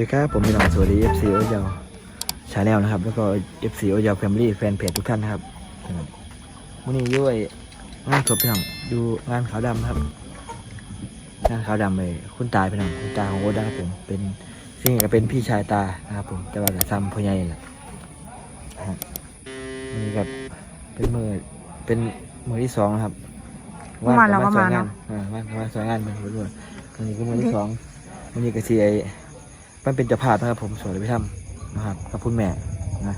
ดีครับ ผมพี่น้องสวัสดี FC โอยาวชาแนลนะครับ แล้วก็ FC โอยาวแฟมิลี่แฟนเพจทุกท่านนะครับวันนี้ย้วยงานศพพี่น้องดูงานขาวดำครับ งานขาวดำเลยคุณตายพี่น้องคุณตาของโอ๊ตนะครับผมเป็นซึ่งก็เป็นพี่ชายตานะครับผมแต่ว่าแต่ซ้ำพ่อใหญ่แหละนะฮะนี่กับเป็นมือเป็นมือที่สองนะครับเมื่อวานเราก็มาสวยงเนอะอ่าว่านมาสวยงานเป็นรุ่นๆวันนี้ก็มือที่สองวันนี้ก็ซีไอ มันเป็นเจ้าภาพนะครับผมสวยเลยพี่ทำนะครับกับคุณแม่นะ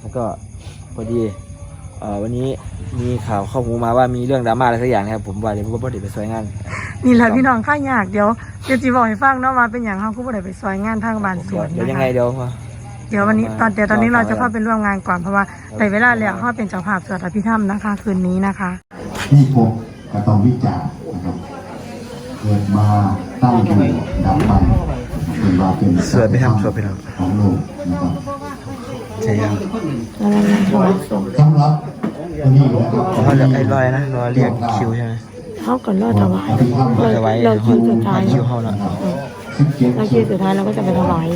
แล้วก็พอดีเอ่อวันนี้มีข่าวเข้าหูมาว่ามีเรื่องดราม่าอะไรสักอย่างนะครับผมว่าเดี๋ยวผมก็เดี๋ยวไปสวยงานนี่แหละพี่น้องข้ายากเดี๋ยวเดี๋ยวจีบอกให้ฟังเนาะมาเป็นอย่างเขาคู่บ่ได้ไปซอยงานทางบ้านสวนเดี๋ยวนะยังไงคะเดี๋ยวมาเดี๋ยววันนี้ตอนเดี๋ยวตอนนี้รอเราข่าวจะเข้าไปร่วมงานก่อนเพราะว่าในเวลาแล้วเขาเป็นเจ้าภาพสวดอภิธรรมนะคะ คืนนี้นะคะที่พบก็ต้องวิจารณ์นะครับเกิดมาตั้งอยู่ดับไป เป็นว่าเป็นสวยไปทำสวยไปทของโลกนะครับใช่ครับสำหรับวันนี้นะครับเขาจะไอ้รอยนะรอเรียกคิวใช่ไหมเขาก่อนรอดถวายอภิธรรมรอจะไว้เราคิวสุดท้ายคิวเขาแล้วสิบเจ็ดเราคิวสุดท้ายเราก็จะไปถวาย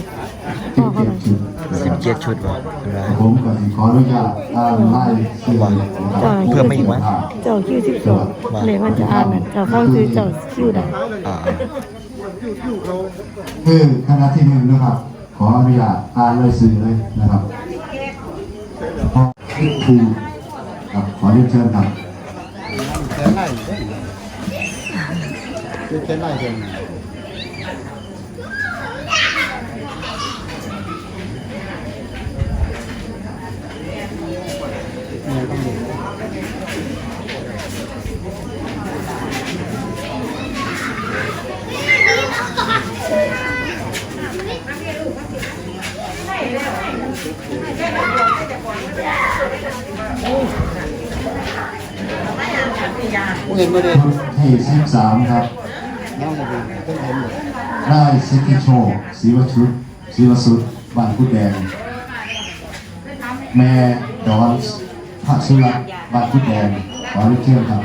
สิบเจ็ดจุดสิบเจ็ดชุดว่ะเวลาผมก็ขออนุญาตอ่านไล่ชื่อนะครับเพิ่มมาอีกไหมเจ้าคิวสิบสองเลยมันจะอ่านนั่นเจ้าฟังคือเจ้าคิวใดอ่า คือคณะที่หนึ่งนะครับ ขออนุญาตอ่านเลยสื่อเลยนะครับเพราะครูครับขอเรียนเชิญครับ ที่สิบสามครับ ได้สิทธิโชคศรีวชุดศรีวสุดบ้านกุดแดง แม่ดอนพระสุรัตน์บ้านกุดแดงขอเรียนเชิญครับ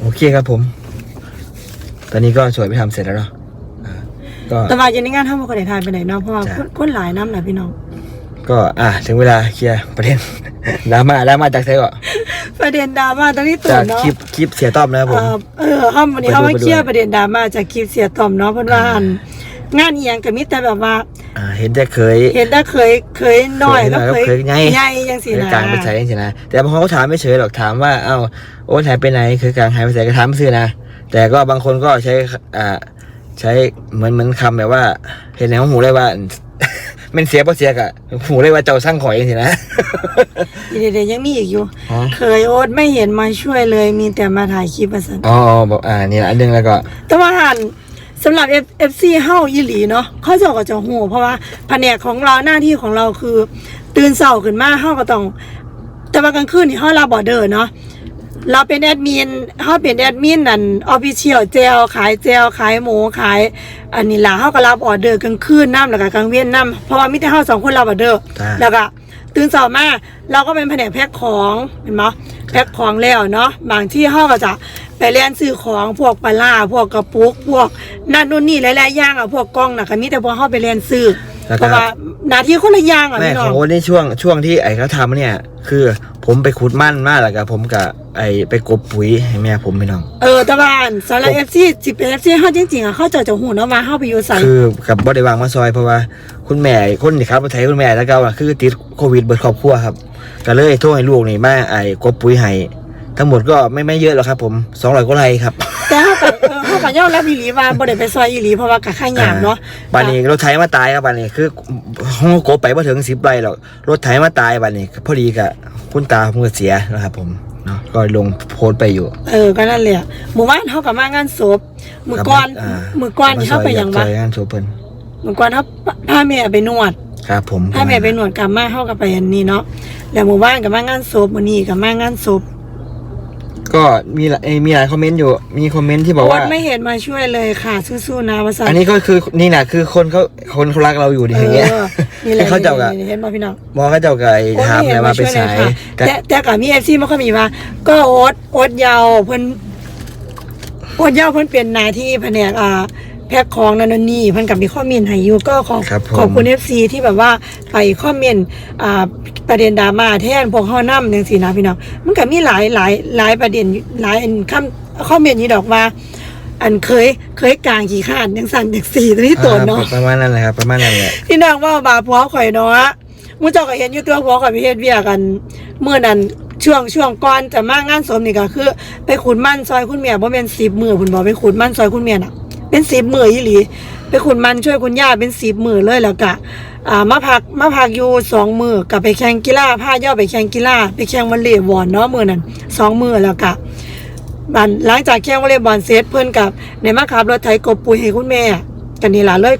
โอเคครับผม ตอนนี้ก็สวยไปทำเสร็จแล้วเนาะอ่าก็ แต่ว่าอยู่ในงานทำมาคนไหนทานไปไหนเนาะเพราะว่าจ้ะ คนคนหลายน้ำนะพี่น้อง ก็อะถึงเวลาเคลียร์ประเด็น ดราม่าดราม่าจากไซก็ประเด็นดราม่าตรงนี้ตื่จากนเนาะคลิปคลิปเสียต้อมนะครับผม เอ่อเออเขาวันนี้เขามาเคลียร์ประเด็นดราม่าจากคลิปเสียตอมเนาะเพราะว่าอันงานอีหยังก็มีแต่แบบว่า อ่าเห็นแต่เคย เห็นได้เคยเคยน้อยก็เคยเคยไงใหญ่ยังสิเคยนะกลางไปใส่ยังสินะแต่บางคนเขาถามไม่เฉยหรอกถามว่าเอ้าโอ้หายไปไหนเคยกลางหายไปใส่ก็ถามไม่ซื้อนะแต่ก็บางคนก็ใช้อ่าใช้เหมือนเหมือนคำแบบว่า เห็นในหูเลยว่า มันเสียเพราะเสียกะหูเลยว่าเจ้าสร้างข่อยยังสินะ เดี๋ยวๆยังมีอีกอยู่ ฮะ เคยโอ๊ตไม่เห็นมาช่วยเลย มีแต่มาถ่ายคลิปประสันอ๋อบอกอ่านี่ละอันหนึงแล้วก็ แต่ว่าหันสำหรับ F FC เฮาอีหลีเนาะเขาเจะก็จะหูเพราะว่าแผนกของเราหน้าที่ของเราคือ ตื่นเช้าขึ้นมาเฮาก็ต้อง แต่ว่ากลางคืนนี่เฮารับบออเดอร์เนาะ เราเป็นแอดมินเฮาเป็นแอดมินนั่นออฟฟิเชียลเจลขายเจลขายหมูขาย อันนี้ล่ะเฮาก็รับออเดอร์กลางคืนน้ำแล้วก็กลางเวียนน้ำเพราะว่ามีแต่เฮาสองคนรับออเดอร์จ้าแล้วก็ตื่นเช้ามาเราก็เป็นแผนกแพ็คของเห็นไหมแพ็คของแล้วเนาะบางที่เฮาก็จะไปเรียนซื้อของพวกปลาร้าพวกกระปุกพวกนั่นนู่นนี่หลายๆอย่างอะพวกกล้องน่ะก็มีแต่พวกเฮาไปเรียนซื้อแล้วก็เพราะว่าหน้าที่คนละอย่างอะแม่พี่น้ขอองงโอ๊ตนี่ช่วงช่วงที่ไอ้เขาทำเนี่ย คือผมไปขุดมั่นมากแล้วก็ผมกับ ไอ้ไปกบปุ๋ยให้แม่ผมพี่น้อง เออแต่ว่าสำหรับ FC สิเป็น FC เฮาจริงๆอะเขาเจะจะหูเนาะว่าเฮาไปอยู่ไสคือกับบริวางมาซอยเพราะว่า คุณแม่คนที่ครับรถไถคุณแม่แล้วก็ว่าคือติดโควิดเบิดครอบครัวครับ ก็เลยโทรให้ลูกนี่มาไอ้กบปุ๋ยให้ทั้งหมดก็ไม่ไม่เยอะหรอกครับ ผมสองร้อยกว่าไร่ครับ แต่เฮาก็เออเฮาก็ยอมรับอีหลีว่าบ่ได้ไปซอยอีหลีเพราะว่าก็ค่ายามเนาะบานนี้รถไถมาตายครับบานนี้คือห้องกบไปมาถึงสิบไร่หรอกรถไถมาตายบานนี้พอดีกับคุณตาผมก็เสียนะครับผม เนาะก็ลงโพสต์ไปอยู่ เออก็นั่นแหละหมู่บ้านเฮาก็มางานศพมื้อก่อนามื้อก่อนนี่เฮาไปหยังซวะอยงานโซเพิ่นมื้อก่อนเฮาพาแม่ไปนวดครับผมพาแม่ไปนวดกลับมาเฮาก็ไปอันนี้เนาะแล้วหมู่บ้านก็มางานศพมื้อนี้ก็มางานศพ ก็มีหลายเอ้ยมีหลายคอมเมนต์อยู่ มีคอมเมนต์ที่บอกวัว่าดไม่เห็นมาช่วยเลยค่ะสู้ๆนะว่าซั่นอันนี้ก็คือนี่แหละคือคนเขาคนเขารักเราอยู่ดีเออย่างเงี้ยอนี่แหละเขาเจ้ากับเห็นบ่พี่น้องมองเขาเจ้ากับไอ้โอ๊ตถามไม่เห็เลยนว่ามาไปช่วยเลยสายค่ะแต่แต่แต่กับมี FC บ่ค่อยมีว่า ก็โอ๊ตโอ๊ตยาวเพิ่นโอดยาวเพิ่นเป็นหน้าที่แผนกอ่า แพ็คของนั่นนนนี่เพิ่นกับมีข้อมเมนต์ให้อยู่ก็ขอครับผม ขอบคุณ FC ที่แบบว่าไปคอมเมนต์อ่าประเด็นดราม่าแทนพวกเฮานำจังซี่นะพี่น้องมันก็มีหลายหลายหลายประเด็นหลายอันคำคอมเมนต์นี่ดอกว่า อันเคยเคยกลางขี้ข้านจังสั่นจังซี่ตัวนี้ตัวเนาะ อ่ประมาณนั้นแหละครับประมาณนั้นแหละ พี่นางว่าบาผัวข่อยเนาะมูเจ้าก็เห็นอยู่ตัวผัวข่อยไปเฮ็ดเวียกกันเมื่อนั้นช่วงช่วงก่อนจะมางานศพนี่ก็คือ ไปขุดมันซอยคุณแม่บ่แม่น10มื้อเพิ่นบอกไปขุดมันซอยคุณแม่น่ะ เป็น10มื้ออีหลีไปขุดมันช่วยคุณย่าเป็น10มื้อเลยแล้วก็อ่ามาพักมาพักอยู่สองมือก็ไปแข่งกีฬาพาย่าไปแข่งกีฬาไปแข่งวอลเลย์บอลเนาะมือนั้นสองมือแล้วก็บันหลังจากแข่งวอลเลย์บอลเสร็จเพื่อนกับในมาขับรถไถกบปุ๋ยให้คุณแม่กันนี่ล่ะเลย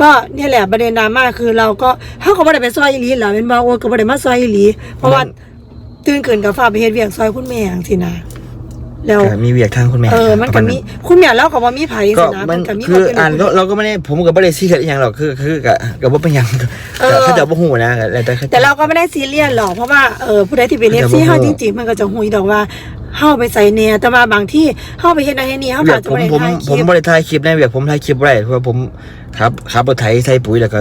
ก็เนี่ยแหละประเด็นดราม่าคือเราก็เขาก็บ่ได้ไปซอยอีหลีหรอเป็นบาโอ้ก็บ่ได้มาซอยอีหลีเพราะว่าตื่นขึ้นกับฟ้าไปเฮ็ดเวียกซอยคุณแม่จังซี่นะ แล้วก็มีเวียกทางคุณแม่เออมันปก็ระาณมีคุณแม่เราก็บ่มีไผก็สินะมันก็มีคือเป็อ่านก็เราก็ไม่ได้ผมก็ไม่ได้ซีเรียสอหย่างหรอกคือคือกับกับว่าเป็นหยังเออเขาจะบ่ฮู้นะแต่เขาแต่เราก็ไม่ได้ซีเรียสหรอกเพราะว่าเออผู้ใดที่เป็นแต่ FC บ่เฮาฮู้จริงๆ มันก็จะฮู้อยู่ดอกว่าเฮาไปใส่แหน่แต่ว่าบางที่เฮาไปเฮ็ดนั่นเฮ็ดนี่เฮาเวีก็ยกจะผมบ่ได้ผมถ่ายคผมลิปบ่ได้ถ่ายคลิปนะเวียกผมถ่ายคลิปบ่ได้เพราะว่าผมครับขับรถไถใส่ปุ๋ยแล้วก็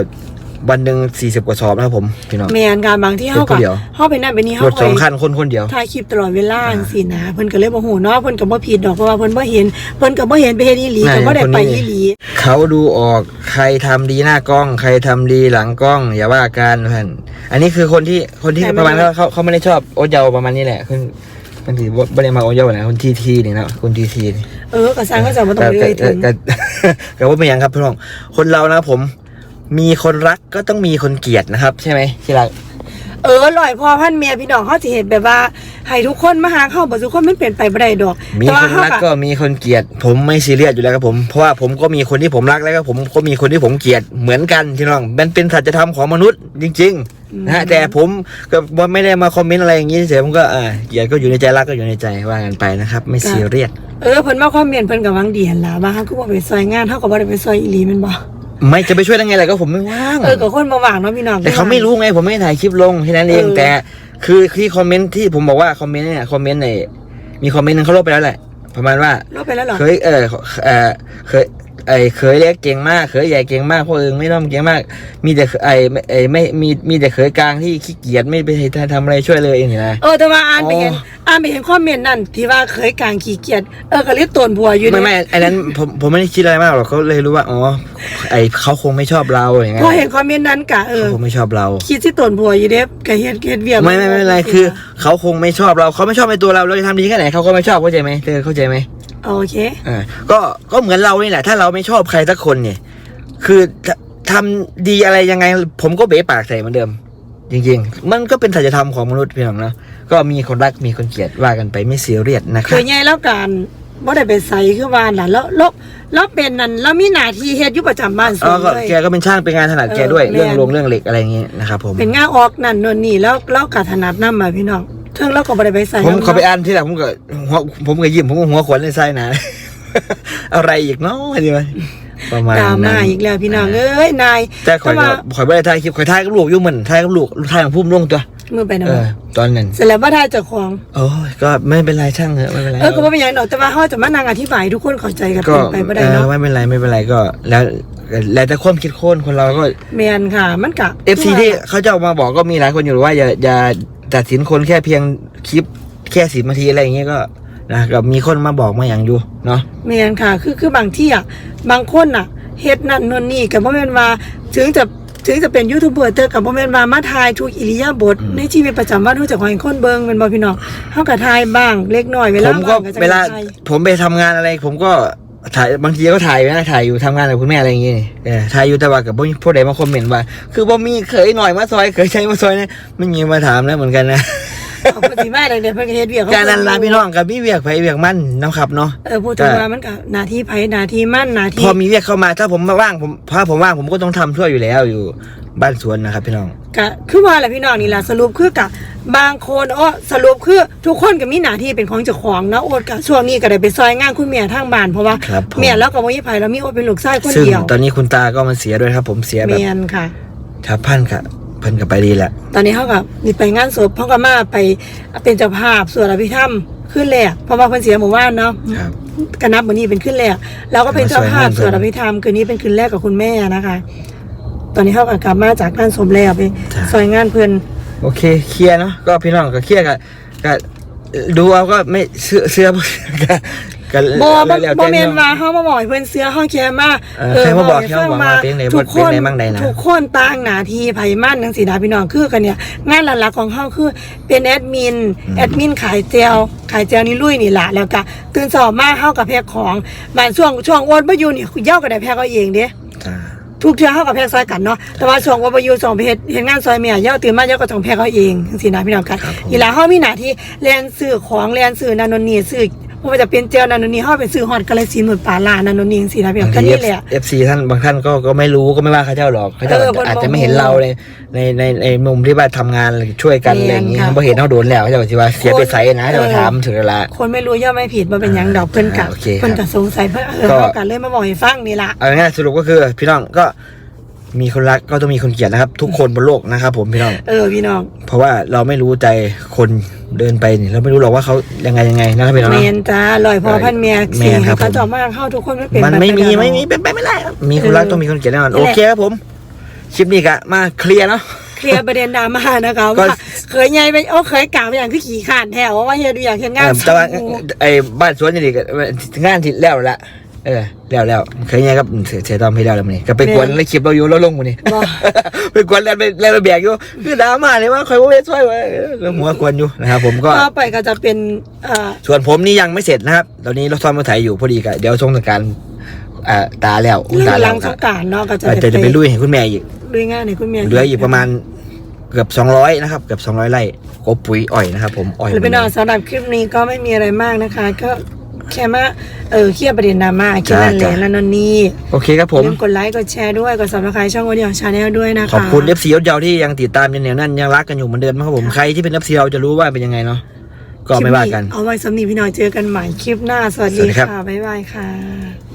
วันหนึง40กว่าสอบนะครับผมพี่น้อง แม่นค่ะบางที่เฮาเป็นผู้ก็เดียว เฮาไปนั่นไปนี่เฮารถสองคันคนคนเดียว ถ่ายคลิปตลอดเวลาจังซี่นะเพิ่นก็เลยบ่ฮู้เนาะเพิ่นก็บ่ผิดดอกเพราะว่าเพิ่นบ่เห็นเพิ่นก็บ่เห็นไปเฮ็ดอีหลีไหนก็บ่ได้คนนี้ไปอีหลี เขาดูออกใครทำดีหน้ากล้อง ใครทำดีหลังกล้อง อย่าว่ากันท่านอันนี้คือคนที่คนที่ประมาณเขาเขาเขาไม่ได้ชอบโอ๊ตเยาวประมาณนี้แหละคือมันถือว่าไม่ได้มาโอ๊ตเยาวนะคนทีทีนี่นะคนทีทีนี่ เออก็สร้างก็จะบ่ต้องเลยถึงก็ก็ว่าเป็นอย่างครับพี่น้อง คนเรานะผม มีคนรักก็ต้องมีคนเกลียดนะครับ ใช่ไหมที่รักเออลอยพ่อพันเมียพี่น้องเขาสิเห็นแบบว่าให้ทุกคนมาหาเข้าบ่ทุกคนมันเปลี่ยนไปบ่ได้ดอกมีแต่คว่านเฮารักก็ก็มีคนเกลียด ผมไม่ซีเรียสอยู่แล้วครับผมเพราะว่าผมก็มีคนที่ผมรักแล้วก็ผมก็มีคนที่ผมเกลียดเหมือนกันพี่น้องมันเป็นสัจธรรมของมนุษย์จริง ๆ นะฮะแต่ผมก็ไม่ได้มาคอมเมนต์อะไรอย่างนี้เฉยๆผมก็อ่าเกลียดก็อยู่ในใจรักก็อยู่ในใจว่ากันไปนะครับ ไม่ซีเรียสเออเพิ่นมาคอมเมนต์เพิ่นก็หวังดีหั่นล่ะว่าเฮาก็บ่ไปซอยงานเฮาก็บ่ได้ไปซอยอีหลีแม่นบ่ ไม่จะไปช่วยได้ไงล่ะก็ผมไม่ว่างเออก็คนบ่ว่างเนาะพี่น้องแต่เขาไม่รู้ไงผมไม่ได้ถ่ายคลิปลงแค่นั้นเองเออแต่ คือที่คอมเมนต์ที่ผมบอกว่าคอมเมนต์เนี่ยคอมเมนต์ในมีคอมเมนต์นึงเขาลบไปแล้วแหละประมาณว่าลบไปแล้วเหรอเคยเออเออเคย ไอ้เคยเล็กเก่งมากเคยใหญ่เก่งมากพวกเองไม่ต้องเก่งมาก มีแต่ไอ้ไอ้ไม่มีมีแต่เคยกลางที่ขี้เกียจไม่ไปทำอะไรช่วยเลยเองนี่นะเออแต่ว่าอ่านไปเห็นอ๋ออ่านไปเห็นคอมเมนต์นั่นที่ว่าเคยกลางขี้เกียจเออก็เรียกตนผัวอยู่ไม่นี่ไม่อันนั้นผมผมไม่ได้คิดอะไรมากหรอกเขาเลยรู้ว่าอ๋อไอเขาคงไม่ชอบเราอย่างเงี้พอยเห็นคอมเมนต์นั้นกะเออเขาคงไม่ชอบเรา คิดที่ตนผัวอยู่เด้ก็เฮ็ดเฮ็ดเวียกไม่ไม่ไม่เป็นไรคือ เขาคงไม่ชอบเราเขาไม่ชอบในตัวเราเราจะทำดีแค่ไหนเขาก็ไม่ชอบเข้าใจไหมเธอเข้าใจไหม โอเคอ่าก็ก็เหมือนเรานี่แหละ ถ้าเราไม่ชอบใครสักคนเนี่ย คือททำดีอะไรยังไง ผมก็เบะปากใส่เหมือนเดิม จริงๆ มันก็เป็นสัจธรรมของมนุษย์พี่น้องนะก็มีคนรักมีคนเกลียดว่ากันไปไม่เสียเรียดนะคคืรับอไงแล้วการบ่ได้ไปใส่คือว่าน่ะแล้วแล้วแล้วเป็นนั่นแล้วมีหน้าที่เฮ็ดอยู่ประจำบ้านสูแล้วงก็เลยแกก็เป็นช่างเป็นงานถนัดเออแกด้วยแม่นเรื่องลงเรื่องเหล็กอะไรอย่างงี้นะครับผมเป็นงานออกนั่นนู่นนี่แล้วแล้วก็ถนัดนำมาพี่น้อง เทิงแล้วก็บ่ได้ไปใส่ผมเขาไปอ่านที่หลังผมก็หัวผมก็ยิ้มผมก็หัวขวนในไส้นะ อะไรอีกเนาะดีไหมประมาณดราม่านั้นอีกแล้วพี่น้องเอ้ยนายแต่ข่อยว่าก็ข่อยไม่ได้ถ่ายคลิปข่อยถ่ายกับลูกอยู่เหมือนถ่ายกับลูกถ่ายของพุ่มลงตัวมือไปนะเออตอนนั้นเสร็จแล้วบ่ได้เจ้าของ โอ้ยก็ไม่เป็นไรช่างเถอะไม่เป็นไรเออก็บ่เป็นหยังดอกแต่ว่าเฮาจะมานั่งอธิบายให้ทุกคนเข้าใจกันก็เป็นไปบ่ได้เออเนาะไม่เป็นไรไม่เป็นไรก็ แล้วแล้วแต่ความคิดคนคนเราก็แม่นค่ะ มันก็เอฟซีที่เขาจะออกมาบอกก็มีหลายคนอยู่ว่าอย่าอย่า ตัดสินคนแค่เพียงคลิปแค่สิบนาทีอะไรอย่างเงี้ยก็นะก็มีคนมาบอกมาอย่างอยู่เนาะแม่นค่ะ คือคือบางที่อะบางคนน่ะเฮ็ดนั่นนู่นนี่ก็บ่แม่นว่าถึงจะถึงจะเป็นยูทูบเบอร์เตอร์ก็บ่แม่นว่ามาถ่ายทุกอิริยาบถในชีวิตประจำวันรู้จักของคนเบิ่งแม่นบ่พี่น้องเฮาก็ถ่ายบ้างเล็กน้อยเวผลามก็ว่างจะเวลา ถ่ายผมไปทำงานอะไร ผมก็ ถ่ายบางทีก็ถ่ายอยู่นะถ่ายอยู่ทำงานกับคุณแม่อะไรอย่างเงี้ยเออถ่ายอยู่แต่ว่ากับพวกใดมาคอมเมนต์ว่า คือบ่มีเคยหน่อยมาซอยเคยใช้มาซอยเนี่ยไม่มีมาถามแล้วเหมือนกันนะ เอาเพิ่นสิมาได้เดี๋ยวเพิ่นก็เฮ็ดเวียกของการนั้นละพี่น้องกับมีเวียกไผเวียกมันเนาะครับเนาะ เออพูดถึงว่ามันก็หน้าที่ไผหน้าที่มันหน้าพที่อมีเวียกเข้ามาถ้าผมมาว่างผมถ้าผมว่างผมก็ต้องทำช่วยอยู่แล้วอยู่บ้านสวนนะครับพี่น้อง ก็คือว่าแหละพี่น้องนี่ล่ะสรุปคือกับบางคนอ้อสรุปคือทุกคนก็มีหน้าที่เป็นของเจ้าของเนาะโอดก็ช่วงนี้ก็ได้ไปซอยงานคุณแม่ทางบ้านเพราะว่าครับผม แม่แล้วก็บ่มีไผแล้วมีโอดเป็นลูกชายคนซึ่งเดียวตอนนี้คุณตาก็มันเสียด้วยครับ ผมเสียแบบแม่นค่ะ ทับพันค่ะ เพิ่นกับไปดีแหละ ตอนนี้เขากับนี่ไปงานศพเขาก็มาไปเป็นเจ้าภาพสวดอภิธรรมขึ้นแรกเพราะว่าเพิ่นเสียหมู่บ้านเนาะครับกนับวันนี้เป็นขึ้นแรกเราก็เป็นเจ้าภาพสวยงามสวดอภิธรรมคืนนี้เป็นคืนแรกกับคุณแม่นะคะ ตอนนี้เขาก็กลับมาจากงานสมแล้วไปซอยงานเพื่อนโอเคเคลียร์เนาะก็พี่น้องก็เคลียร์กันก็ดูเอาก็ไม่เสื้อเสื้อก็ ก็บอแล้วบอแต่เมนพี่น้องมาเขามาบอกให้เพื่อนเสื้อห้องแคมาเออใครมาบอกให้แค่มาบอกฟัว่าเพลงไหนทุกเพคลงนไหนมั่งใดนะทุกคนต่างหน้าที่ไผมั่นทั้งสีดาพี่น้องคือกันเนี่ย งานหลักๆของเขาคือเป็นแอดมินแอดมินขายเจลขายเจลนี่ลุยนี่แหละแล้วก็ตื่นสอบมาเข้ากับแพ็คของบางช่วงช่วงโอนไปอยู่นี่เย่ากับได้แพ็คเอาเองเด้จ้าทุกเทื่อเข้ากับแพ็คซอยกันเนาะ แต่ว่าช่วงโอนไปอยู่ช่วงไปเฮ็ดเฮ็ดงานซอยเมียเย่าตื่นมาเย่าก็ต้องแพ็คเอาเองทั้งสีดาพี่น้องกันอีหลาเฮามีหน้าที่แลนซื้อของแลนซื้อนันนนนี่ซื้อ บ่ว่าจะเป็นเจลนันนนนี่เฮาไปซื้อฮอดกาลสินธุ์หมดป่าลานันนนนี่จังซี่นะพี่น้องก็นี่แหละ เอฟซีท่านบางท่านก็ก็ไม่รู้ก็ไม่ว่าเขาเจ้าหรอกเขาเจ้าเออบนอาจจะไม่เห็นเราในในในในมุมที่ว่าทำงานช่วยกันเรีอะไรยนอย่างนี้ค่ะเขาเห็นเขาโดนแล้วเขาจะบอกว่าเสียไปใส่นะเออจะมาถามถึงเวลา คนไม่รู้ย่อมไม่ผิดว่าเป็นหยังดอกเพิ่นกะอ่าโอเคเพิ่นกะสงสัยเพิ่นเออก็เขากันเลยมาบอกให้ฟังนี่ล่ะ เอาง่ายๆสรุปก็คือ พี่น้องก็มีคนรักก็ต้องมีคนเกลียดนะครับ ทุกคนบนโลกนะครับ ผมพี่น้อง เออพี่น้อง เพราะว่าเราไม่รู้ใจคน เดินไปนี่เราไม่รู้หรอกว่าเขายังไงยังไงนะครับพี่น้องแมเนาะ นจ้าลอยพอพันเมียแมสิ่งนครับเขาผมเจาะมากเข้าทุกคนไม่เป็นมันไม่มีปด้ไม่มีเป็นไปไม่ได้ครับมีคนรักเออต้องมีคนเกลียดแน่นอนนี่โอแหละเคครับผมคลิปนี้กะมาเคลียร์เนาะ เคลียร์ประเด็นดราม่านะคะก็ ว่าเคยไงไปโอ้เคยกล่าวไปอย่างคือขี่ขานแถวว่าเฮียดูอย่างเห็นงานเออแต่ว่าสู้ไอ้บ้านสวนนี่ดิก็งานที่แล้วละ เออแล้วแล้วเคยไงครับเสียเสียตอมให้แล้วแล้วมันนี่ก็ไปกวนแล้วคลิปเราอยู่แล้วลงมันนี่บ่ไปกวนแล้วไปแล้วไปแบกอยู่คือดราม่าเลยว่าคอยว่าไม่ช่วยไว้แล้วหัวกวนอยู่นะครับผมก็ต่อไปก็จะเป็นเอ่อส่วนผมนี่ยังไม่เสร็จนะครับตอนนี้เราซ่อมมาถ่ายอยู่พอดีกับเดี๋ยวช่วงสงกรารอ่าตาแล้วเรื่องตาหแล้ลัวงสงกรารเนาะก็จะเออแต่จะไปลุยให้คุณแม่อีกลุยงานในคุณแม่เหลืออีกประมาณเกือบ 200 นะครับ เกือบ 200 ไร่กบปุ๋ยอ้อยนะครับผมอ้อยหรือเป็นเอาสำหรับคลิปนี้ก็ไม่มีอะไรมากนะคะ ก็ แค่มาเออเคลียร์ประเด็นดราม่าแค่นั้นแหละแล้วนั่นนี่โอเคครับผมอย่าลืมกดไลค์กดแชร์ด้วยกดซับสไครต์ช่องวันเดียวชาแนลด้วยนะคะขอบคุณเอฟซียาวๆที่ยังติดตามยันเหนียวนั่นยังรักกันอยู่เหมือนเดิมนะครับผมใครที่เป็นเอฟซีเราจะรู้ว่าเป็นยังไงเนาะก็ไม่ว่ากัน เอาไว้สำนีพี่น้อยเจอกันใหม่คลิปหน้า สวัสสวัดีสดีครับค่ะ บ๊ายบายค่ะ